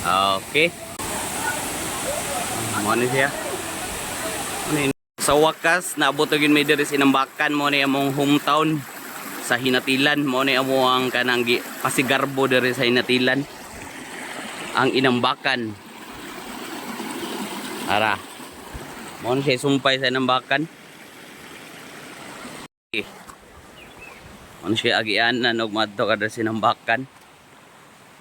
Okay. Mo siya. Sa wakas, naabot yun may diri sinambakan mo ni among hometown sa Hinatilan. Mo ni amo ang kanang pasigarbo diri sa Hinatilan. Ang inambakan. Ara. Mo siya sumpay sa inambakan. Okay. Ano siya agian na nagmadto ka diri sinambakan.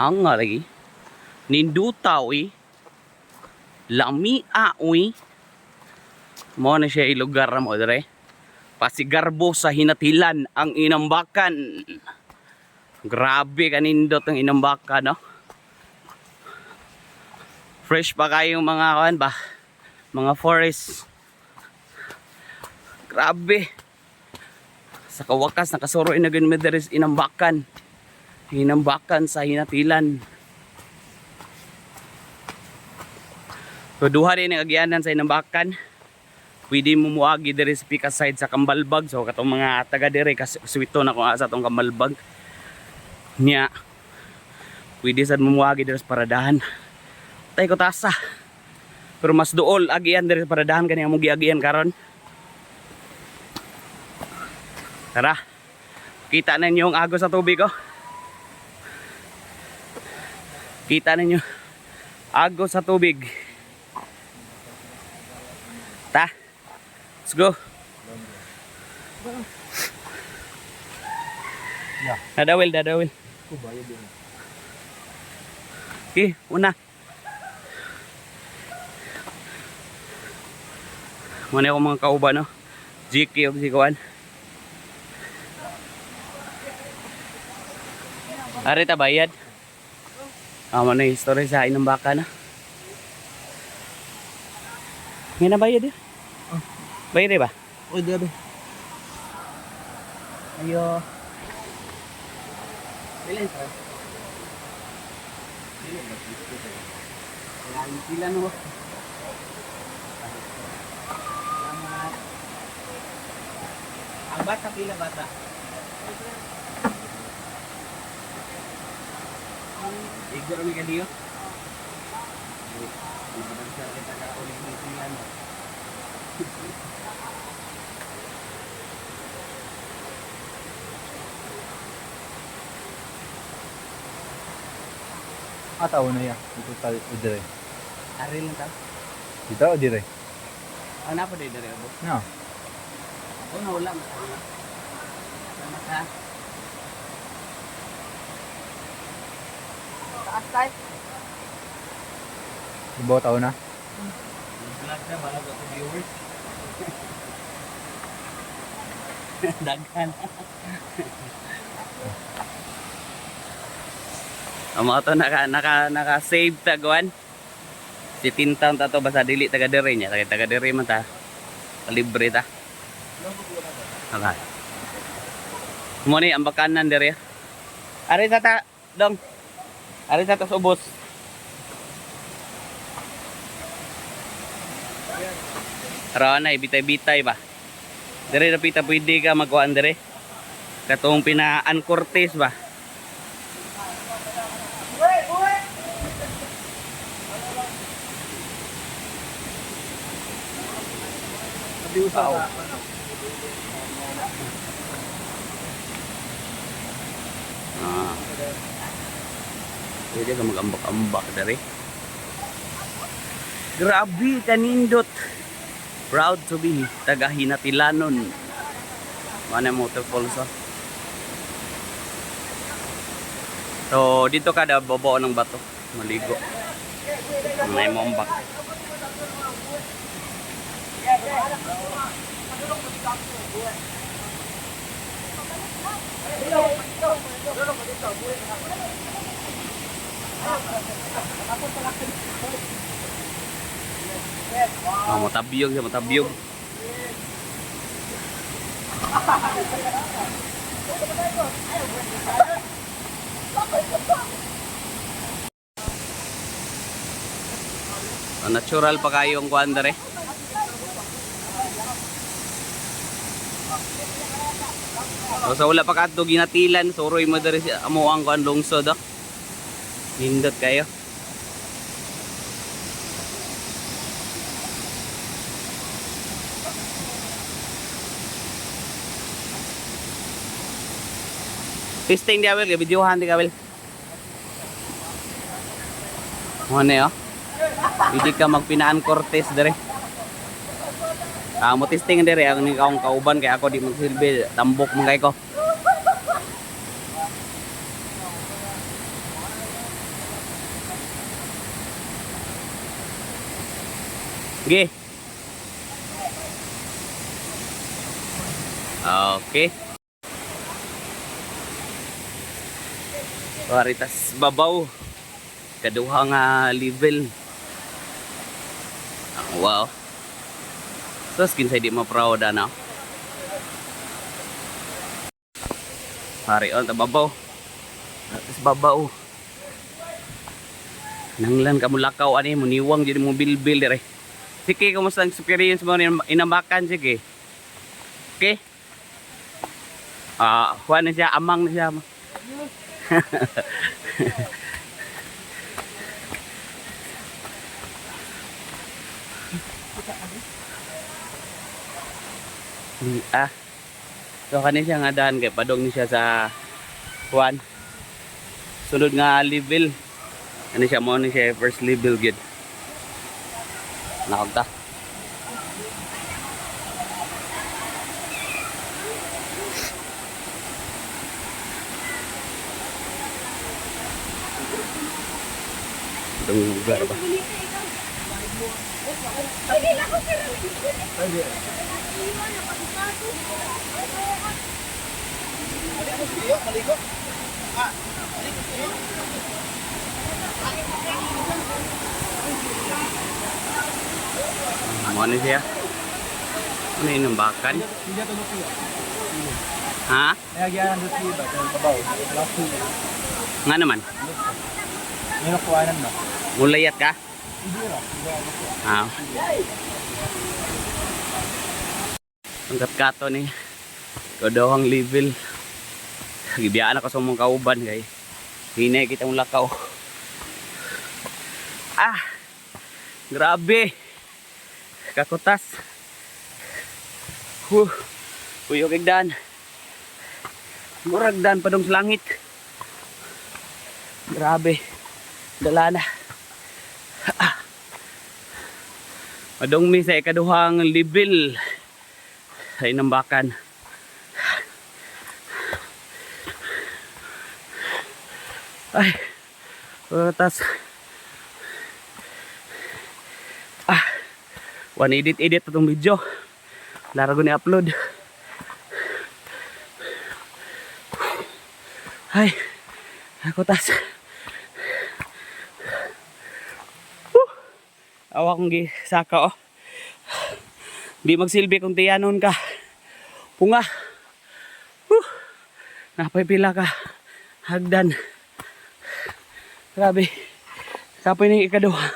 Ang nga lagi. Nindutaw eh. Lamia uy. Mo na siya ilugar mo dire. Pasigarbo sa hinatilan ang inambakan. Grabe kanindot ang inambakan no. Fresh pa kayong mga kan ba? Mga forest. Grabe. Sa kawakas nakasuroy na ganun inambakan. Hinambakan sa hinatilan. So duha rin ang agyanan sa inambakan. Pwede mo muagi diri sa pika side sa Kambalbag. So katong mga taga diri kasi suwito na kung asa tong Kambalbag. Nya. Pwede sad mo muagi diri sa paradahan. Tay ko tasa. Pero mas duol agian diri sa paradahan kani mo giagian karon. Tara. Kita ninyo ang agos sa tubig oh. Kita ninyo agos sa tubig. Let's go. Yeah. Dadawil, dadawil. Okay, una. Muna ako mga kauban, no? GK o Zikuan. Ari ta bayad. Mana yung history sa inang baka na. Ngayon na bayad eh. Eh ba? Oh, grabe. Ayo. Ilan sa? Ilan ilan mo? Salamat. Ang bata pila bata? Igor mi kadiyo. Nabansa kita ka ulit ng silan. Ah, tao na yan. Dito tayo, o dire. Ari lang ta. Dito o dire? Ano pa din dere abo? No. Ako na wala. Salamat ha. Taas tayo. Ibaw tao na. Vlog na sa viewers. Daghan. Amo to naka naka naka save taguan. Si Tintown ta to basta dili taga dere nya, taga taga dere man ta. Libre ta. Okay. Mo ni ang bakanan dere. Ari sa ta dong. Ari sa ta subos. Araw na bitay-bitay ba. Dire na pita pwede ka magkuhan dire. Katong pinaan Cortez ba. Wow. Ah. Pwede ka mag-ambak-ambak dari. Grabe kanindot. Proud to be taga Hinatilanon. Mana waterfalls oh. So dito kada bobo ng bato, maligo. May mombak. Oh, matabiyog siya, matabiyog. Ah, natural pa kayo ang kuhan dere. So, sa wala pa kadto ginatilan, suroy mo dere amo ang kuhan lungsod oh. Nindot kayo. Testing di awil, videohan di awil. Mo ne oh. Hindi ka magpinaan Cortez dire. Ah, testing dire ang ni kaong kauban kay ako di magsilbi tambok man kay ko. Sige. Okay. Paritas babaw. Kaduha nga level. Ah, wow. So skin sa di mo proud ano. Hari on tababaw. Paritas babaw. Nanglan ka mulakaw ani mo niwang jadi mo bilbil dire. Sige, kumusta ang experience mo in inambakan sige? Okay? Ah, kuha na siya, amang na siya. Di ah. So kani siya nga daan kay padong ni siya sa kuan. Sunod nga level. Ano siya mo ni siya first level gid. Nakagta. Itong lugar ba? Ano ano siya? Ano yung nambakan? Hindi ito lupi. Ha? Kaya gyan ang lupi ba? Kaya kabaw. Last two. Nga naman? May nakuhanan na. Mulayat ka? Hindi ra. Lupi. Ha? Ang katkato ni Kodawang level. Gibiyaan ako sa mong kauban kay hinay kita mong lakaw. Ah! Grabe! Kakutas. Huh. Kuyog igdan. Murag dan padong langit. Grabe. Dala na. Ah. Madong mi sa ikaduhang level sa inambakan. Ay, tas ah, one edit edit itong video. Laro ko ni upload. Ay, ako tas. Awa kong gisaka oh. Di magsilbi kung tiyanon ka. Punga. Whew. Napay pila ka. Hagdan. Grabe. Kapoy na ikaduha.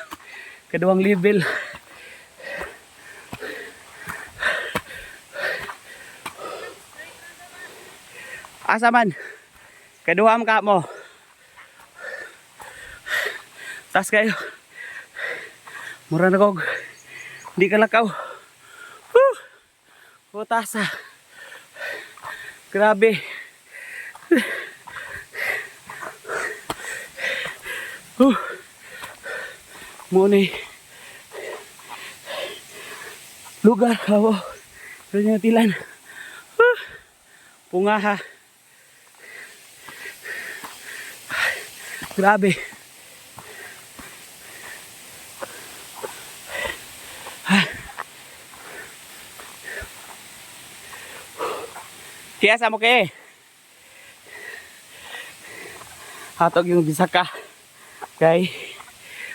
Ikaduhang level. Asa man? Kaduham ka mo. Tas kayo. Mura na kog. Hindi ka lakaw. Whew. Putasa. Grabe. Huh. Muna lugar. Pero yung tilan. Huh. Pungaha. Grabe. Kaya sa mo. Hatog yung bisaka. Kay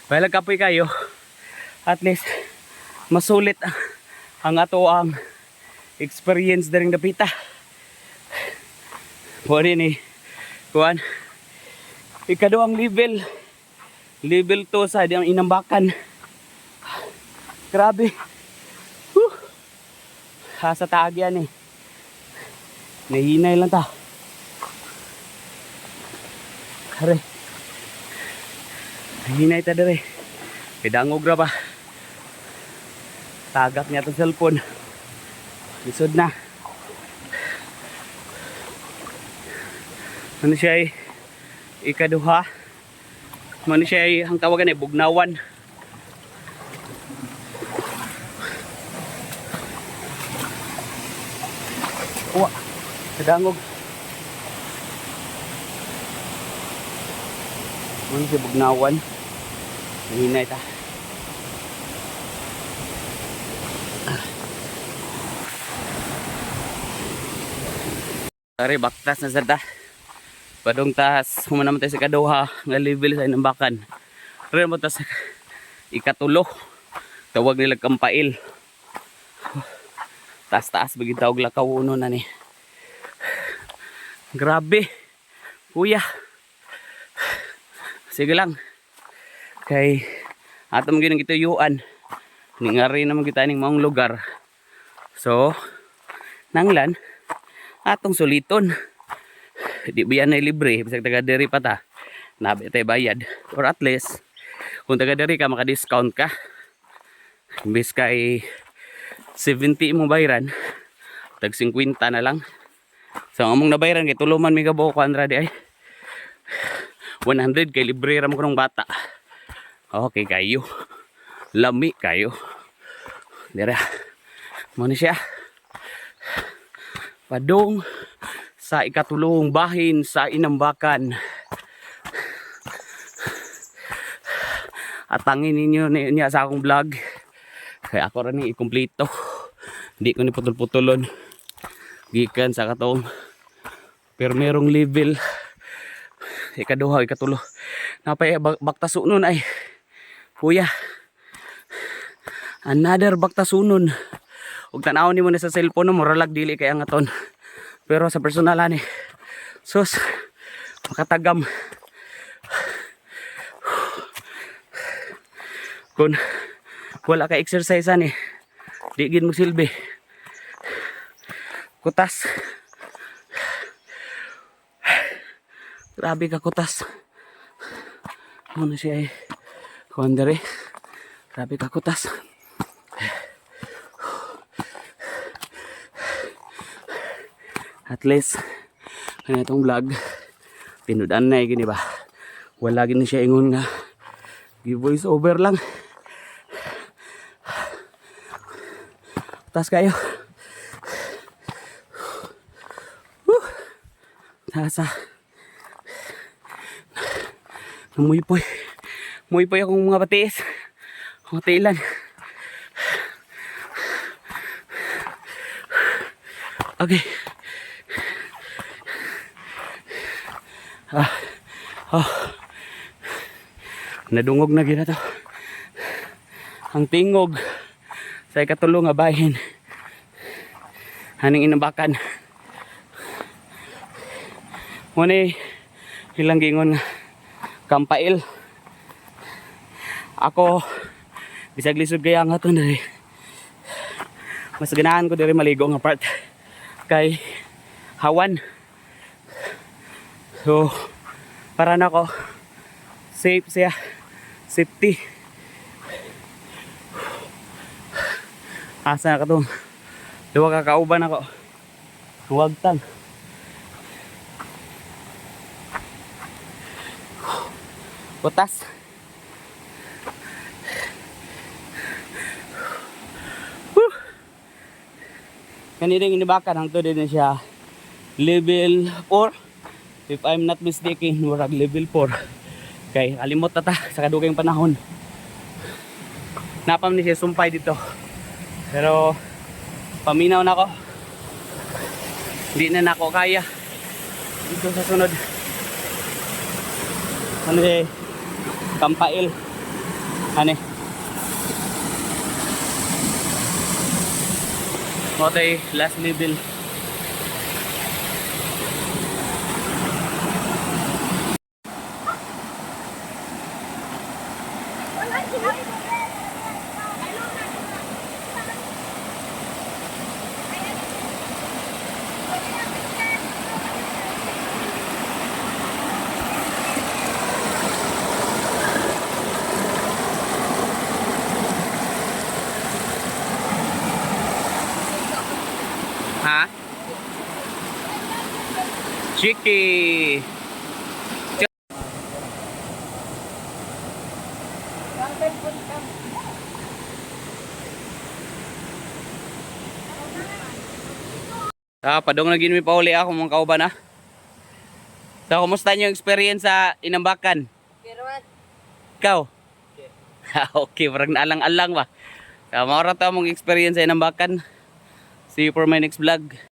Balag kapoy kayo. At least masulit ang- ato ang experience daring dapita. Pwede ni kuan. Ikaduhang level. Level 2 sa diyang inambakan. Grabe. Whew. Ha, sa taag yan eh. Nahinay lang ta. Kare. Nahinay ta dere. Pidangog ra ba? Tagak niya itong cellphone. Lisod na. Ano siya ay ikaduha. Ano siya ay ang tawagan ay bugnawan. Uwa, kadangog. Ano siya bugnawan? Mahina ita. Tari, baktas na sada. Padong tas, humanam tayo sa kaduha, nga level sa inambakan. Rin mo tas ikatulo. Tawag nila kampail. Taas-taas bagi tawag lakaw uno na ni. Grabe. Kuya. Sige lang. Kay ato mo ginang gituyuan. Ningari naman kita ning maong lugar. So, nanglan atong suliton. Di biyan na libre, bisag taga diri pa ta. Nabi tay bayad. Or at least, kung taga diri ka maka-discount ka. Imbis kay 70 mo bayran, tag 50 na lang. So, among nabayran kay tuluman mi ka buo ko andra di ay. 100 kay libre ra mo bata. Okay kayo. Lami kayo. Dira. Mo ni siya padong sa ikatulong bahin sa inambakan. Atangin ninyo ni- niya sa akong vlog. Kaya ako rin ikumpleto. Hindi ko ni putol-putulon. Gikan sa katong pero merong level. Ikaduha ikatulo. Napay bak- baktasunon ay. Kuya. Another baktasunon. Ug tanaw nimo na sa cellphone mo ralag dili kay ang aton. Pero sa personal ani. Sus makatagam. Kun wala ka exercise ani. Di gid magsilbi kutas. Grabe ka kutas. Ano siya eh? Kuhan dere grabe ka kutas. At least kaya itong vlog? Tinudan na eh gini ba? Wala gini siya ingon nga. Give voice over lang. Tas kayo nasa namuypoy muypoy akong mga batiis hotelan okay Ah. Oh. Nadungog na gina to. Ang tingog sa ikatulo nga bahin. Haning inambakan. Muna ilang gingon kampail. Ako bisag lisod kaya nga to diri. Mas ganahan ko diri maligo nga part kay hawan. So, para na ako safe siya. Safety. Asa na ka to? Duwa ka kauban ako. Huwag tang. Butas. Whew. Kanina yung inibakan, hangto din na siya. Level 4 if I'm not mistaken murag level 4 kay alimot na ta sa kadugay panahon. Napam ni siya sumpay dito. Pero paminaw na ako. Hindi na nako kaya. Dito sa sunod. Ano eh kampail. Ano eh. Motoy last level Chiki. Ah, padong na ginmi pauli ako mga kauban ha. So, kumusta yung experience sa Inambakan? Pero what? Ikaw? okay, parang naalang-alang ba? So, maura to mong experience sa Inambakan. See you for my next vlog.